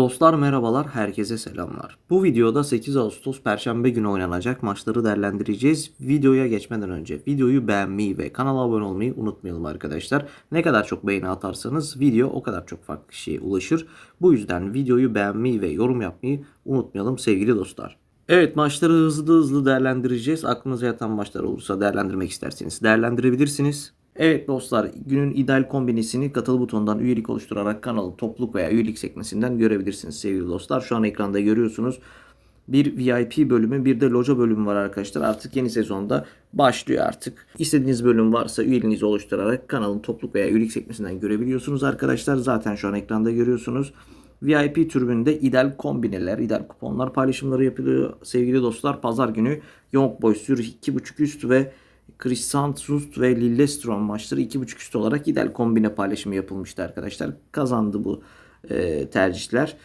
Dostlar merhabalar, herkese selamlar. Bu videoda 8 Ağustos Perşembe günü oynanacak maçları değerlendireceğiz. Videoya geçmeden önce videoyu beğenmeyi ve kanala abone olmayı unutmayalım arkadaşlar. Ne kadar çok beğeni atarsanız video o kadar çok farklı kişiye ulaşır. Bu yüzden videoyu beğenmeyi ve yorum yapmayı unutmayalım sevgili dostlar. Evet maçları hızlı hızlı değerlendireceğiz. Aklınıza yatan maçlar olursa değerlendirmek isterseniz değerlendirebilirsiniz. Evet dostlar günün ideal kombinesini katıl butonundan üyelik oluşturarak kanalı topluluk veya üyelik sekmesinden görebilirsiniz sevgili dostlar. Şu an ekranda görüyorsunuz. Bir VIP bölümü bir de loca bölümü var arkadaşlar. Artık yeni sezonda başlıyor artık. İstediğiniz bölüm varsa üyeliğinizi oluşturarak kanalın topluluk veya üyelik sekmesinden görebiliyorsunuz arkadaşlar. Zaten şu an ekranda görüyorsunuz. VIP türbünde ideal kombineler, ideal kuponlar paylaşımları yapılıyor sevgili dostlar. Pazar günü Young Boys Zürich 2.5 üst ve Kristiansund ve Lillestrøm maçları 2.5 üst olarak ideal kombine paylaşımı yapılmıştı arkadaşlar. Kazandı bu e, tercihler.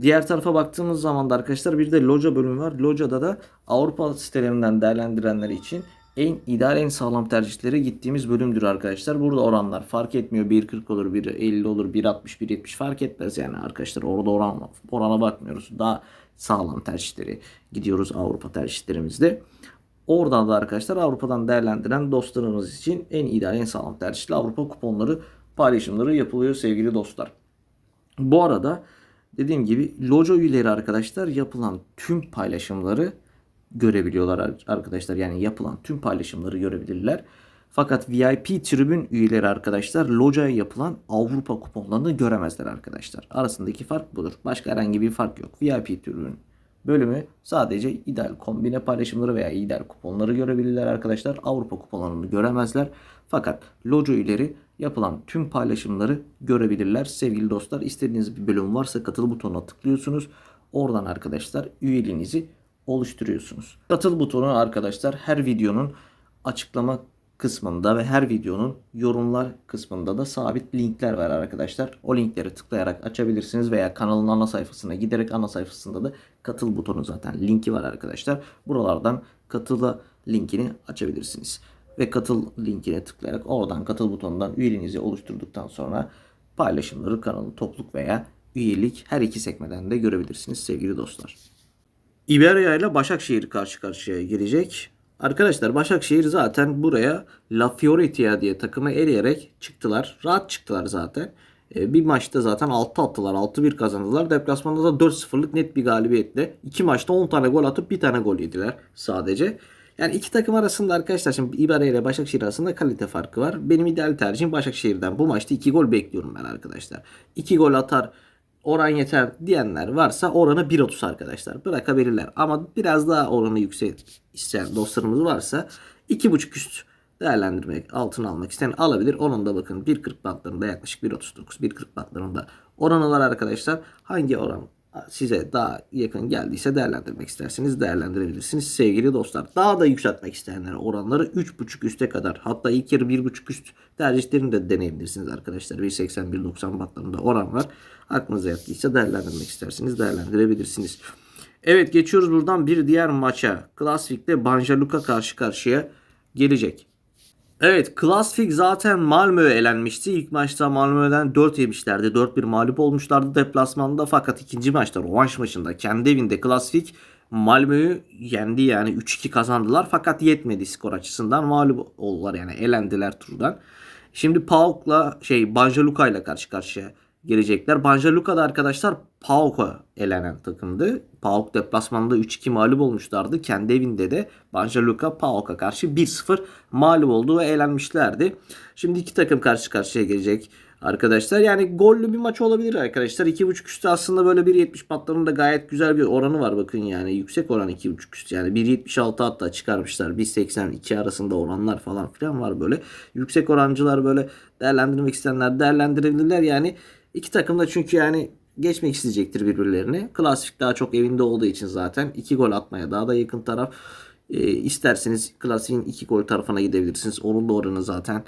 Diğer tarafa baktığımız zaman da arkadaşlar bir de loca bölümü var. Loca'da da Avrupa sitelerinden değerlendirenler için en ideal en sağlam tercihleri gittiğimiz bölümdür arkadaşlar. Burada oranlar fark etmiyor. 1.40 olur, 1.50 olur, 1.60, 1.70 fark etmez yani arkadaşlar. Orada oran, orana bakmıyoruz. Daha sağlam tercihleri gidiyoruz Avrupa tercihlerimizde. Oradan da arkadaşlar Avrupa'dan değerlendiren dostlarımız için en ideal, en sağlam tercihli Avrupa kuponları paylaşımları yapılıyor sevgili dostlar. Bu arada dediğim gibi loca üyeleri arkadaşlar yapılan tüm paylaşımları görebiliyorlar arkadaşlar. Yani yapılan tüm paylaşımları görebilirler. Fakat VIP tribün üyeleri arkadaşlar locaya yapılan Avrupa kuponlarını göremezler arkadaşlar. Arasındaki fark budur. Başka herhangi bir fark yok. VIP tribün bölümü sadece ideal kombine paylaşımları veya ideal kuponları görebilirler arkadaşlar. Avrupa kuponlarını göremezler. Fakat loca üyeleri yapılan tüm paylaşımları görebilirler. Sevgili dostlar istediğiniz bir bölüm varsa katıl butonuna tıklıyorsunuz. Oradan arkadaşlar üyeliğinizi oluşturuyorsunuz. Katıl butonu arkadaşlar her videonun açıklama kısmında ve her videonun yorumlar kısmında da sabit linkler var arkadaşlar. O linkleri tıklayarak açabilirsiniz veya kanalın ana sayfasına giderek ana sayfasında da katıl butonu zaten linki var arkadaşlar. Buralardan katıla linkini açabilirsiniz. Ve katıl linkine tıklayarak oradan katıl butonundan üyeliğinizi oluşturduktan sonra paylaşımları kanalı topluluk veya üyelik her iki sekmeden de görebilirsiniz sevgili dostlar. İberya ile Başakşehir karşı karşıya gelecek. Arkadaşlar Başakşehir zaten buraya La Fiorentina diye takımı eleyerek çıktılar. Rahat çıktılar zaten. Ee, bir maçta zaten 6 attılar. 6-1 kazandılar. Deplasmanda da 4-0'lık net bir galibiyetle. 2 maçta 10 tane gol atıp bir tane gol yediler sadece. Yani iki takım arasında arkadaşlar şimdi İbare ile Başakşehir arasında kalite farkı var. Benim ideal tercihim Başakşehir'den. Bu maçta 2 gol bekliyorum ben arkadaşlar. 2 gol atar oran yeter diyenler varsa oranı 1.30 arkadaşlar. Bırakabilirler. Ama biraz daha oranı yüksek isteyen dostlarımız varsa 2.5 üst değerlendirmek, altın almak isteyen alabilir. Onun da bakın 1.40 bantlarında yaklaşık 1.39, 1.40 bantlarında oranı var arkadaşlar. Hangi oran size daha yakın geldiyse değerlendirmek isterseniz değerlendirebilirsiniz sevgili dostlar. Daha da yükseltmek isteyenler oranları 3.5 üste kadar hatta ilk yarı 1.5 üst tercihlerini de deneyebilirsiniz arkadaşlar. 1.80-1.90 bantlarında oran var. Aklınıza yattıysa değerlendirmek isterseniz değerlendirebilirsiniz. Evet geçiyoruz buradan bir diğer maça. Klasvik'te Banja Luka karşı karşıya gelecek. Evet Klasvik zaten Malmö'ye elenmişti. İlk maçta Malmö'den 4 yemişlerdi. 4-1 mağlup olmuşlardı deplasmanda. Fakat ikinci maçta rövanş maçında kendi evinde Klasvik Malmö'yü yendi yani 3-2 kazandılar. Fakat yetmedi skor açısından mağlup oldular yani elendiler turdan. Şimdi PAOK'la şey Banja Luka ile karşı karşıya gelecekler. Banja Luka da arkadaşlar PAOK'a elenen takımdı. PAOK deplasmanında 3-2 mağlup olmuşlardı. Kendi evinde de Banja Luka PAOK'a karşı 1-0 mağlup oldu ve elenmişlerdi. Şimdi iki takım karşı karşıya gelecek arkadaşlar. Yani gollü bir maç olabilir arkadaşlar. 2.5 üstü aslında böyle 1.70 patlarında gayet güzel bir oranı var bakın yani. Yüksek oran 2.5 üstü yani 1.76 hatta çıkarmışlar. 1.82 arasında oranlar falan filan var böyle. Yüksek orancılar böyle değerlendirmek isteyenler değerlendirebilirler yani. İki takım da çünkü yani geçmek isteyecektir birbirlerini. Klasik daha çok evinde olduğu için zaten iki gol atmaya daha da yakın taraf. E, isterseniz klasiğin iki gol tarafına gidebilirsiniz. Onun da oranı zaten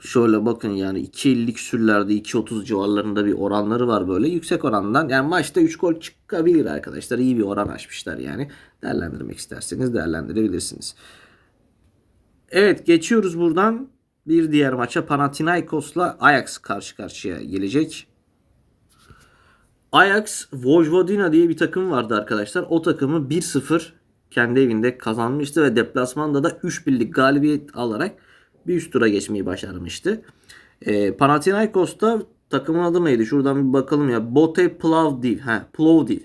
şöyle bakın yani 2.50 küsürlerde 2.30 civarlarında bir oranları var böyle. Yüksek orandan yani maçta 3 gol çıkabilir arkadaşlar. İyi bir oran açmışlar yani. Değerlendirmek isterseniz değerlendirebilirsiniz. Evet geçiyoruz buradan. Bir diğer maça Panathinaikos'la Ajax karşı karşıya gelecek. Ajax Vojvodina diye bir takım vardı arkadaşlar. O takımı 1-0 kendi evinde kazanmıştı ve deplasmanda da 3 birlik galibiyet alarak bir üst tura geçmeyi başarmıştı. Ee, Panathinaikos'ta takımın adı neydi? Şuradan bir bakalım ya. Bote Plovdiv. Ha, Plovdiv.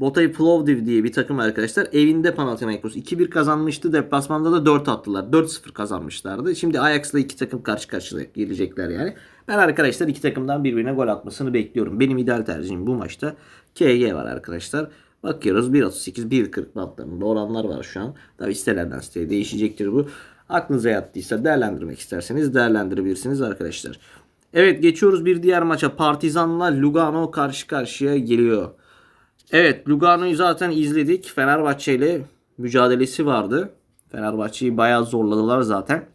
Botay Plovdiv diye bir takım arkadaşlar. Evinde Panathinaikos 2-1 kazanmıştı. Deplasmanda da 4 attılar. 4-0 kazanmışlardı. Şimdi Ajax'la iki takım karşı karşıya gelecekler yani. Ben arkadaşlar iki takımdan birbirine gol atmasını bekliyorum. Benim ideal tercihim bu maçta KG var arkadaşlar. Bakıyoruz 1.38 1.40 bantlarında oranlar var şu an. Tabi sitelerden siteye değişecektir bu. Aklınıza yattıysa değerlendirmek isterseniz değerlendirebilirsiniz arkadaşlar. Evet geçiyoruz bir diğer maça. Partizan'la Lugano karşı karşıya geliyor. Evet Lugano'yu zaten izledik. Fenerbahçe ile mücadelesi vardı. Fenerbahçe'yi bayağı zorladılar zaten.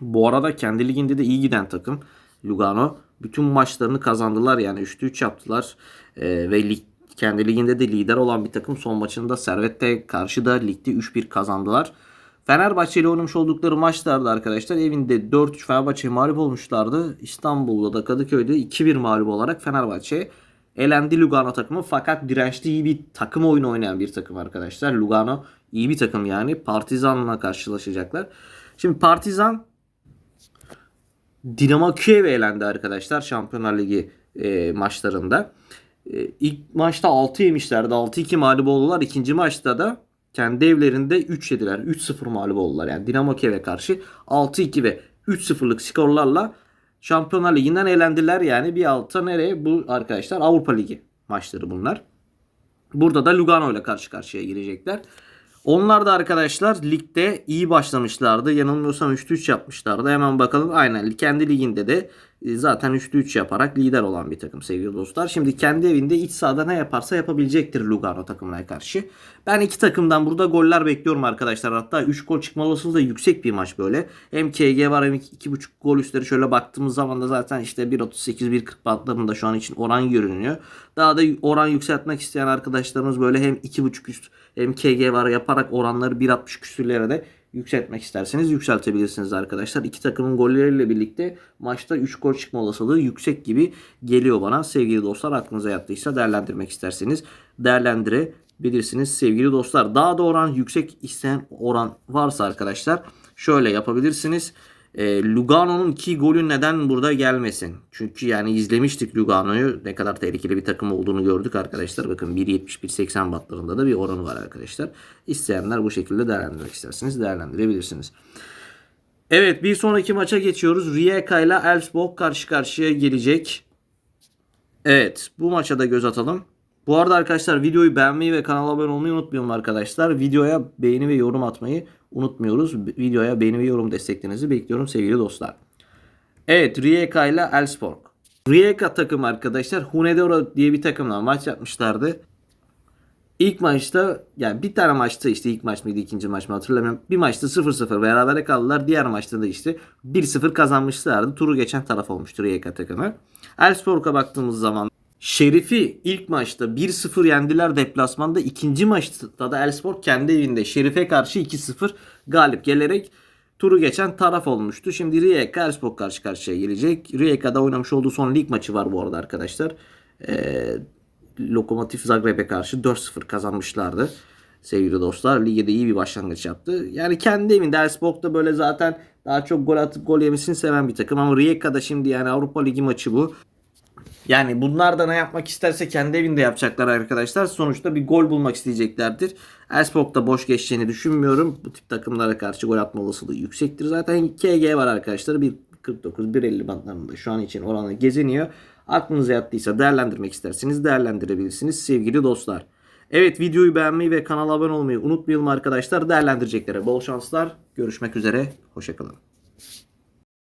Bu arada kendi liginde de iyi giden takım Lugano. Bütün maçlarını kazandılar yani 3'te 3 yaptılar. Ee, ve lig, kendi liginde de lider olan bir takım. Son maçında Servet'te karşı da ligde 3-1 kazandılar. Fenerbahçe ile oynamış oldukları maçlarda arkadaşlar evinde 4-3 Fenerbahçe'ye mağlup olmuşlardı. İstanbul'da da Kadıköy'de 2-1 mağlup olarak Fenerbahçe elendi Lugano takımı. Fakat dirençli iyi bir takım oyunu oynayan bir takım arkadaşlar. Lugano iyi bir takım yani. Partizan'la karşılaşacaklar. Şimdi Partizan Dinamo Kiev elendi arkadaşlar Şampiyonlar Ligi e, maçlarında. E, ilk maçta 6 yemişlerdi. 6-2 mağlup oldular. İkinci maçta da kendi evlerinde 3 yediler. 3-0 mağlup oldular. Yani Dinamo Kiev'e karşı 6-2 ve 3-0'lık skorlarla Şampiyonlar Ligi'nden elendiler. Yani bir alta nereye? Bu arkadaşlar Avrupa Ligi maçları bunlar. Burada da Lugano ile karşı karşıya girecekler. Onlar da arkadaşlar ligde iyi başlamışlardı. Yanılmıyorsam 3'te 3 yapmışlardı. Hemen bakalım. Aynen kendi liginde de zaten 3'te 3 yaparak lider olan bir takım sevgili dostlar. Şimdi kendi evinde iç sahada ne yaparsa yapabilecektir Lugano takımına karşı. Ben iki takımdan burada goller bekliyorum arkadaşlar. Hatta 3 gol çıkma olasılığı da yüksek bir maç böyle. Hem KG var hem 2.5 gol üstleri şöyle baktığımız zaman da zaten işte 1.38 1.40 bantlarında şu an için oran görünüyor. Daha da oran yükseltmek isteyen arkadaşlarımız böyle hem 2.5 üst hem KG var yaparak oranları 1.60 küsürlere de yükseltmek isterseniz yükseltebilirsiniz arkadaşlar. İki takımın golleriyle birlikte maçta 3 gol çıkma olasılığı yüksek gibi geliyor bana. Sevgili dostlar aklınıza yattıysa değerlendirmek isterseniz değerlendirebilirsiniz sevgili dostlar. Daha da oran yüksek isteyen oran varsa arkadaşlar şöyle yapabilirsiniz. E, Lugano'nun iki golü neden burada gelmesin? Çünkü yani izlemiştik Lugano'yu. Ne kadar tehlikeli bir takım olduğunu gördük arkadaşlar. Bakın 1.70-1.80 batlarında da bir oranı var arkadaşlar. İsteyenler bu şekilde değerlendirmek isterseniz değerlendirebilirsiniz. Evet bir sonraki maça geçiyoruz. Rijeka ile Elfsborg karşı karşıya gelecek. Evet bu maça da göz atalım. Bu arada arkadaşlar videoyu beğenmeyi ve kanala abone olmayı unutmayalım arkadaşlar. Videoya beğeni ve yorum atmayı unutmuyoruz. Videoya beğeni ve yorum desteklerinizi bekliyorum sevgili dostlar. Evet Rijeka ile Elfsborg. Rijeka takım arkadaşlar Hunedora diye bir takımla maç yapmışlardı. İlk maçta yani bir tane maçta işte ilk maç mıydı ikinci maç mı hatırlamıyorum. Bir maçta 0-0 berabere kaldılar. Diğer maçta da işte 1-0 kazanmışlardı. Turu geçen taraf olmuştu Rijeka takımı. Elfsborg'a baktığımız zaman Şerif'i ilk maçta 1-0 yendiler deplasmanda. İkinci maçta da Elfsborg kendi evinde Şerif'e karşı 2-0 galip gelerek turu geçen taraf olmuştu. Şimdi Rijeka Elfsborg karşı karşıya gelecek. Rijeka'da oynamış olduğu son lig maçı var bu arada arkadaşlar. Ee, Lokomotiv Zagreb'e karşı 4-0 kazanmışlardı. Sevgili dostlar ligde iyi bir başlangıç yaptı. Yani kendi evinde Elfsborg da böyle zaten daha çok gol atıp gol yemesini seven bir takım. Ama Rijeka'da şimdi yani Avrupa Ligi maçı bu. Yani bunlar da ne yapmak isterse kendi evinde yapacaklar arkadaşlar. Sonuçta bir gol bulmak isteyeceklerdir. Elfsborg da boş geçeceğini düşünmüyorum. Bu tip takımlara karşı gol atma olasılığı yüksektir. Zaten KG var arkadaşlar. 1.49 1.50 bantlarında şu an için oranı geziniyor. Aklınıza yattıysa değerlendirmek isterseniz değerlendirebilirsiniz sevgili dostlar. Evet videoyu beğenmeyi ve kanala abone olmayı unutmayalım arkadaşlar. Değerlendireceklere bol şanslar. Görüşmek üzere. Hoşçakalın.